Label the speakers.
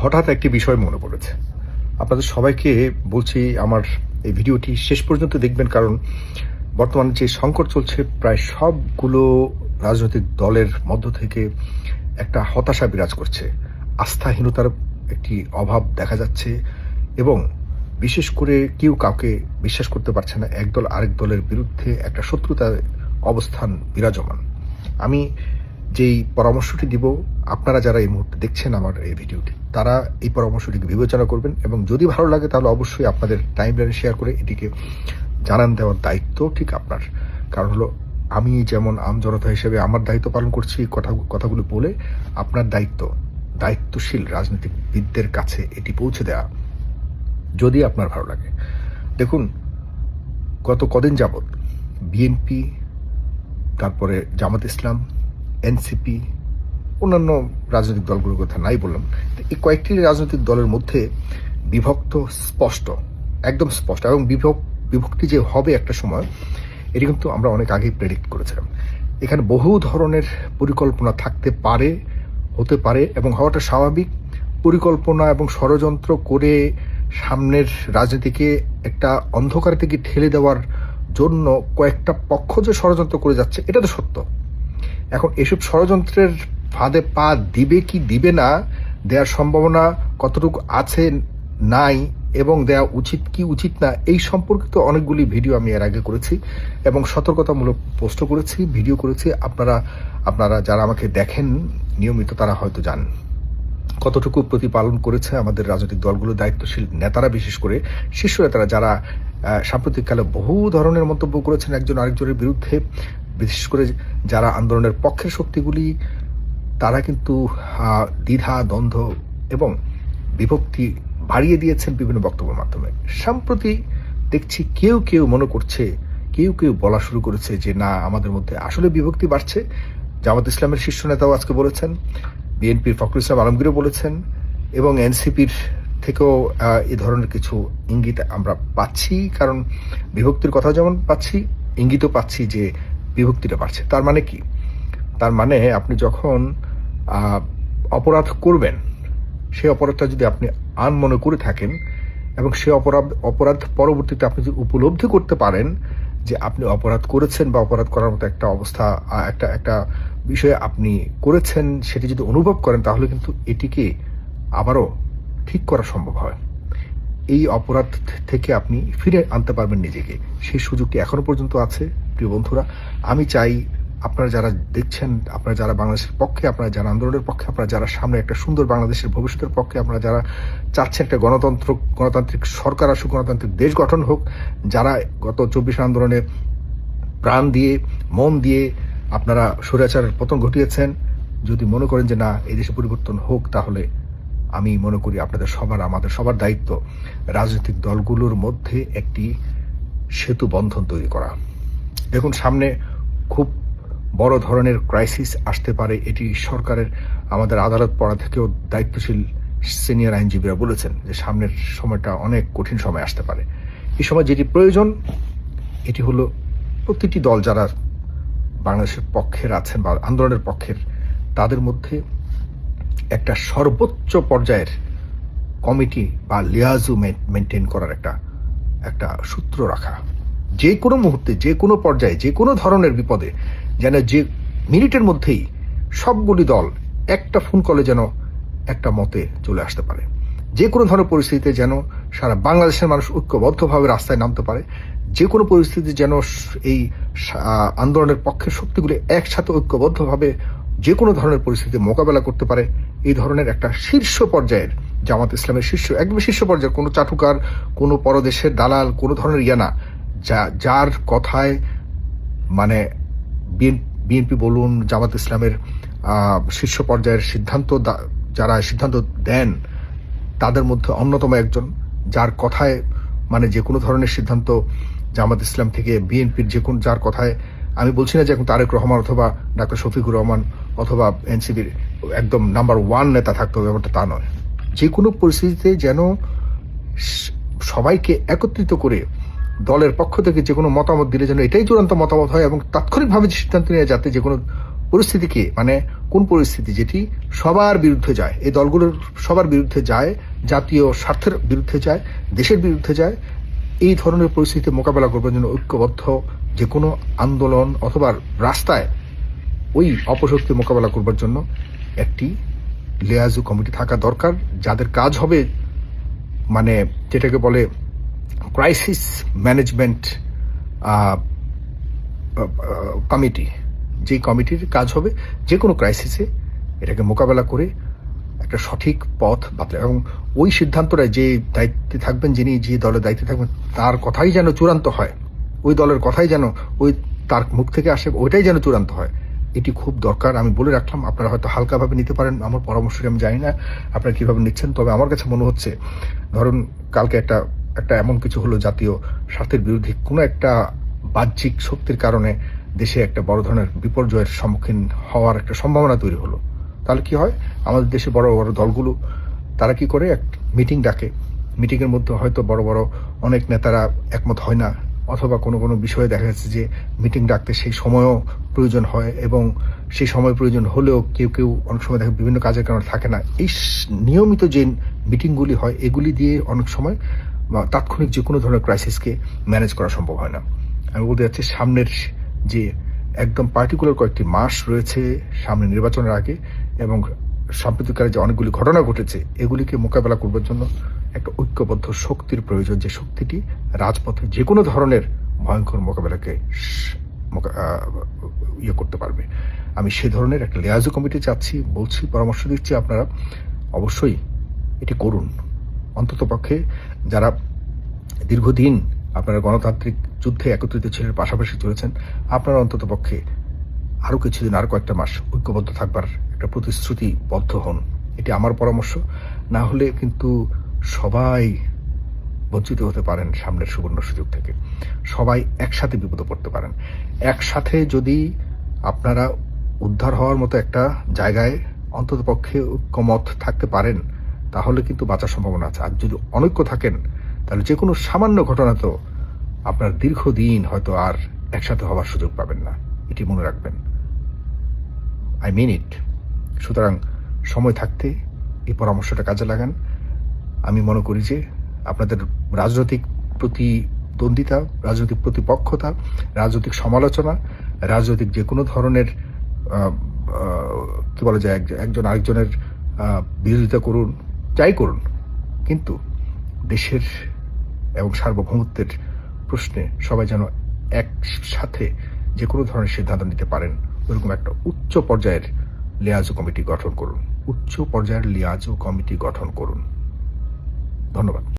Speaker 1: হঠাৎ একটি বিষয় মনে পড়েছে। আপনাদের সবাইকে বলছি, আমার এই ভিডিওটি শেষ পর্যন্ত দেখবেন, কারণ বর্তমানে যে সংকট চলছে, প্রায় সবগুলো রাজনৈতিক দলের মধ্য থেকে একটা হতাশা বিরাজ করছে। আস্থাহীনতার একটি অভাব দেখা যাচ্ছে এবং বিশেষ করে কেউ কাউকে বিশ্বাস করতে পারছে না, একদল আরেক দলের বিরুদ্ধে একটা শত্রুতার অবস্থান বিরাজমান। আমি যেই পরামর্শটি দিব, আপনারা যারা এই মুহূর্তে দেখছেন আমার এই ভিডিওটি, তারা এই পরামর্শটিকে বিবেচনা করবেন এবং যদি ভালো লাগে তাহলে অবশ্যই আপনাদের টাইম লাইনে শেয়ার করে এটিকে জানান দেওয়ার দায়িত্ব ঠিক আপনার। কারণ হলো, আমি যেমন আম জনতা হিসেবে আমার দায়িত্ব পালন করছি এই কথা, কথাগুলো বলে, আপনার দায়িত্ব, দায়িত্বশীল রাজনীতিবিদদের কাছে এটি পৌঁছে দেওয়া যদি আপনার ভালো লাগে। দেখুন, গত কদিন যাবৎ বিএনপি, তারপরে জামাত ইসলাম এনসিপি, অন্যান্য রাজনৈতিক দলগুলোর কথা নাই বললাম এই কয়েকটি রাজনৈতিক দলের মধ্যে বিভক্ত স্পষ্ট, একদম স্পষ্ট, এবং বিভক- বিভক্তি যে হবে একটা সময়, এটি কিন্তু আমরা অনেক আগেই প্রেডিক্ট করেছিলাম। এখানে বহু ধরনের পরিকল্পনা থাকতে পারে, হতে পারে, এবং হওয়াটা স্বাভাবিক। পরিকল্পনা এবং ষড়যন্ত্র করে সামনের রাজনীতিকে একটা অন্ধকার থেকে ঠেলে দেওয়ার জন্য কয়েকটা পক্ষ যে ষড়যন্ত্র করে যাচ্ছে, এটা তো সত্য। এখন এসব ষড়যন্ত্রের ফাঁদে পা দিবে কি দিবে না দেওয়ার সম্ভাবনা কতটুকু আছে, নাই, এবং দেওয়া উচিত কি উচিত না, এই সম্পর্কিত অনেকগুলি ভিডিও আমি এর আগে করেছি এবং সতর্কতামূলক পোস্ট করেছি, ভিডিও করেছি। আপনারা আপনারা যারা আমাকে দেখেন, নিয়মিত তারা হয়তো জানেন কতটুকু প্রতিপালন করেছে আমাদের রাজনৈতিক দলগুলো দায়িত্বশীল নেতারা, বিশেষ করে শীর্ষ নেতারা, যারা সাম্প্রতিককালে বহু ধরনের মন্তব্য করেছেন একজন আরেকজনের বিরুদ্ধে। বিশেষ করে যারা আন্দোলনের পক্ষের শক্তিগুলি, তারা কিন্তু দ্বিধা, দ্বন্দ্ব এবং বিভক্তি বাড়িয়ে দিয়েছেন বিভিন্ন বক্তব্যের মাধ্যমে। সম্প্রতি দেখছি কেউ কেউ মনে করছে, কেউ কেউ বলা শুরু করেছে যে, না, আমাদের মধ্যে আসলে বিভক্তি বাড়ছে। জামাত ইসলামের শীর্ষ নেতাও আজকে বলেছেন, বিএনপির ফখরুল ইসলাম আলমগীরও বলেছেন এবং এনসিপির থেকেও এ ধরনের কিছু ইঙ্গিত আমরা পাচ্ছি। কারণ বিভক্তির কথা যেমন পাচ্ছি, ইঙ্গিতও পাচ্ছি যে বিভক্তিটা বাড়ছে। তার মানে কি? তার মানে আপনি যখন অপরাধ করবেন সেই অপরাধটা যদি আপনি আন মনে করে থাকেন এবং সে অপরাধ অপরাধ পরবর্তীতে আপনি যদি উপলব্ধি করতে পারেন যে আপনি অপরাধ করেছেন বা অপরাধ করার মতো একটা অবস্থা একটা একটা বিষয়ে আপনি করেছেন, সেটি যদি অনুভব করেন, তাহলে কিন্তু এটিকে আবারও ঠিক করা সম্ভব হয়। এই অপরাধ থেকে আপনি ফিরে আনতে পারবেন নিজেকে। সেই সুযোগটি এখনও পর্যন্ত আছে, প্রিয় বন্ধুরা। আমি চাই আপনারা যারা দেখছেন, আপনারা যারা বাংলাদেশের পক্ষে, আপনারা যারা আন্দোলনের পক্ষে, আপনারা যারা সামনে একটা সুন্দর বাংলাদেশের ভবিষ্যতের পক্ষে, আপনারা যারা চাচ্ছেন একটা গণতন্ত্র, গণতান্ত্রিক সরকার আসুক, গণতান্ত্রিক দেশ গঠন হোক, যারা গত চব্বিশ আন্দোলনে প্রাণ দিয়ে, মন দিয়ে আপনারা স্বৈরাচারের পতন ঘটিয়েছেন, যদি মনে করেন যে না, এই দেশে পরিবর্তন হোক, তাহলে আমি মনে করি আপনাদের সবার, আমাদের সবার দায়িত্ব রাজনৈতিক দলগুলোর মধ্যে একটি সেতু বন্ধন তৈরি করা। দেখুন, সামনে খুব বড় ধরনের ক্রাইসিস আসতে পারে, এটি সরকারের, আমাদের আদালত পড়া থেকেও দায়িত্বশীল সিনিয়র আইনজীবীরা বলেছেন যে সামনের সময়টা অনেক কঠিন সময় আসতে পারে। এই সময় যেটি প্রয়োজন, এটি হলো প্রতিটি দল যারা বাংলাদেশের পক্ষের আছেন বা আন্দোলনের পক্ষের, তাদের মধ্যে একটা সর্বোচ্চ পর্যায়ের কমিটি বা লিয়াজু মেনটেন করার একটা একটা সূত্র রাখা। যে কোনো মুহূর্তে, যে কোনো পর্যায়ে, যে কোনো ধরনের বিপদে, যেন যে মিনিটের মধ্যেই সবগুলি দল একটা ফোন কলে যেন একটা মতে চলে আসতে পারে। যে কোনো ধরনের পরিস্থিতিতে যেন সারা বাংলাদেশের মানুষ ঐক্যবদ্ধভাবে রাস্তায় নামতে পারে। যে কোনো পরিস্থিতি যেন এই আন্দোলনের পক্ষের শক্তিগুলি একসাথে ঐক্যবদ্ধভাবে যে কোনো ধরনের পরিস্থিতি মোকাবেলা করতে পারে। এই ধরনের একটা শীর্ষ পর্যায়ের জামাত ইসলামের শীর্ষ একদম শীর্ষ পর্যায়ের কোনো চাটুকার, কোনো পরদেশের দালাল, কোনো ধরনের ইয়া না। যা, যার কথায় মানে বিএনপি বলুন, জামাত ইসলামের শীর্ষ পর্যায়ের সিদ্ধান্ত যারা সিদ্ধান্ত দেন, তাদের মধ্যে অন্যতম একজন, যার কথায় মানে যে কোনো ধরনের সিদ্ধান্ত জামাত ইসলাম থেকে বিএনপির যে কোনো, যার কথায় আমি বলছি না যে এখন তারেক রহমান অথবা ডাক্তার শফিকুর রহমান অথবা এনসিবির একদম নাম্বার ওয়ান নেতা থাকতে হবে, ব্যাপারটা তা নয়। যে কোনো পরিস্থিতিতে যেন সবাইকে একত্রিত করে দলের পক্ষ থেকে যে কোনো মতামত দিলে যেন এটাই চূড়ান্ত মতামত হয় এবং তাৎক্ষণিকভাবে সিদ্ধান্ত নেওয়া যাতে যে কোনো পরিস্থিতিকে মানে কোন পরিস্থিতি যেটি সবার বিরুদ্ধে যায়, এই দলগুলোর সবার বিরুদ্ধে যায়, জাতীয় স্বার্থের বিরুদ্ধে যায়, দেশের বিরুদ্ধে যায় এই ধরনের পরিস্থিতি মোকাবেলা করবার জন্য ঐক্যবদ্ধ যে কোনো আন্দোলন অথবা রাস্তায় ওই অপশক্তি মোকাবেলা করবার জন্য একটি লেয়াজু কমিটি থাকা দরকার, যাদের কাজ হবে মানে যেটাকে বলে ক্রাইসিস ম্যানেজমেন্ট কমিটি। যেই কমিটির কাজ হবে যে কোনো ক্রাইসিসে এটাকে মোকাবেলা করে একটা সঠিক পথ বাতলে। এবং ওই সিদ্ধান্তটা যে দায়িত্বে থাকবেন, যিনি যে দলের দায়িত্বে থাকবেন, তার কথাই যেন চূড়ান্ত হয়। ওই দলের কথাই যেন, ওই তার মুখ থেকে আসে, ওইটাই যেন চূড়ান্ত হয়। এটি খুব দরকার, আমি বলে রাখলাম। আপনারা হয়তো হালকাভাবে নিতে পারেন, আমার পরামর্শটি আমি জানি না, আপনারা কীভাবে নিচ্ছেন। তবে আমার কাছে মনে হচ্ছে, ধরুন, কালকে একটা একটা এমন কিছু হলো জাতীয় স্বার্থের বিরুদ্ধে কোনো একটা বাহ্যিক শক্তির কারণে দেশে একটা বড় ধরনের বিপর্যয়ের সম্মুখীন হওয়ার একটা সম্ভাবনা তৈরি হলো। তাহলে কি হয়? আমাদের দেশে বড় বড় দলগুলো, তারা কি করে? এক মিটিং ডাকে। মিটিংয়ের মধ্যে হয়তো বড় বড় অনেক নেতারা একমত হয় না। অথবা কোনো কোনো বিষয়ে দেখা যাচ্ছে যে মিটিং ডাকতে সেই সময়ও প্রয়োজন হয় এবং সেই সময় প্রয়োজন হলেও কেউ কেউ অনেক সময় দেখে বিভিন্ন কাজের কারণে থাকে না। এই নিয়মিত যে মিটিংগুলি হয়, এগুলি দিয়ে অনেক সময় তাৎক্ষণিক যে কোনো ধরনের ক্রাইসিসকে ম্যানেজ করা সম্ভব হয় না। আমি বলতে যাচ্ছি সামনের যে একদম পার্টিকুলার কয়েকটি মাস রয়েছে সামনে নির্বাচনের আগে সাম্প্রতিককালে যে অনেকগুলি ঘটনা ঘটেছে, এগুলিকে মোকাবেলা করবার জন্য একটা ঐক্যবদ্ধ শক্তির প্রয়োজন। যে শক্তিটি রাজপথে যে কোনো ধরনের ভয়ঙ্কর মোকাবেলাকে ইয়ে করতে পারবে। আমি সে ধরনের একটা লেয়াজু কমিটি চাচ্ছি, বলছি, পরামর্শ দিচ্ছি আপনারা। অবশ্যই এটি করুন। অন্তত পক্ষে যারা দীর্ঘদিন আপনারা গণতান্ত্রিক যুদ্ধে একত্রিত ছিলেন, পাশাপাশি চলেছেন, আপনারা অন্তত পক্ষে আরও কিছুদিন আর কয়েকটা মাস ঐক্যবদ্ধ থাকবার একটা প্রতিশ্রুতিবদ্ধ হন। এটি আমার পরামর্শ। না হলে কিন্তু সবাই বঞ্চিত হতে পারেন সামনের সুবর্ণ সুযোগ থেকে। সবাই একসাথে বিপদে পড়তে পারেন। একসাথে যদি আপনারা উদ্ধার হওয়ার মতো একটা জায়গায় অন্তত পক্ষে ঐক্যমত থাকতে পারেন, তাহলে কিন্তু বাঁচার সম্ভাবনা আছে। আর যদি অনৈক্য থাকেন, তাহলে যে কোনো সামান্য ঘটনা তো আপনার দীর্ঘদিন হয়তো আর একসাথে হওয়ার সুযোগ পাবেন না। এটি মনে রাখবেন। আই মিন ইট সুতরাং সময় থাকতে এই পরামর্শটা কাজে লাগান। আমি মনে করি যে আপনাদের রাজনৈতিক প্রতিদ্বন্দ্বিতা, রাজনৈতিক প্রতিপক্ষতা, রাজনৈতিক সমালোচনা, রাজনৈতিক যে কোনো ধরনের কি বলা যায়, এক- একজন আরেকজনের বিরোধিতা করুন, যাই করুন। কিন্তু দেশের এবং সার্বভৌমত্বের প্রশ্নে সবাই যেন একসাথে যে কোনো ধরনের সিদ্ধান্ত নিতে পারেন, ওরকম একটা উচ্চ পর্যায়ের লিয়াজো কমিটি গঠন করুন। উচ্চ পর্যায়ের লিয়াজো কমিটি গঠন করুন। ধন্যবাদ।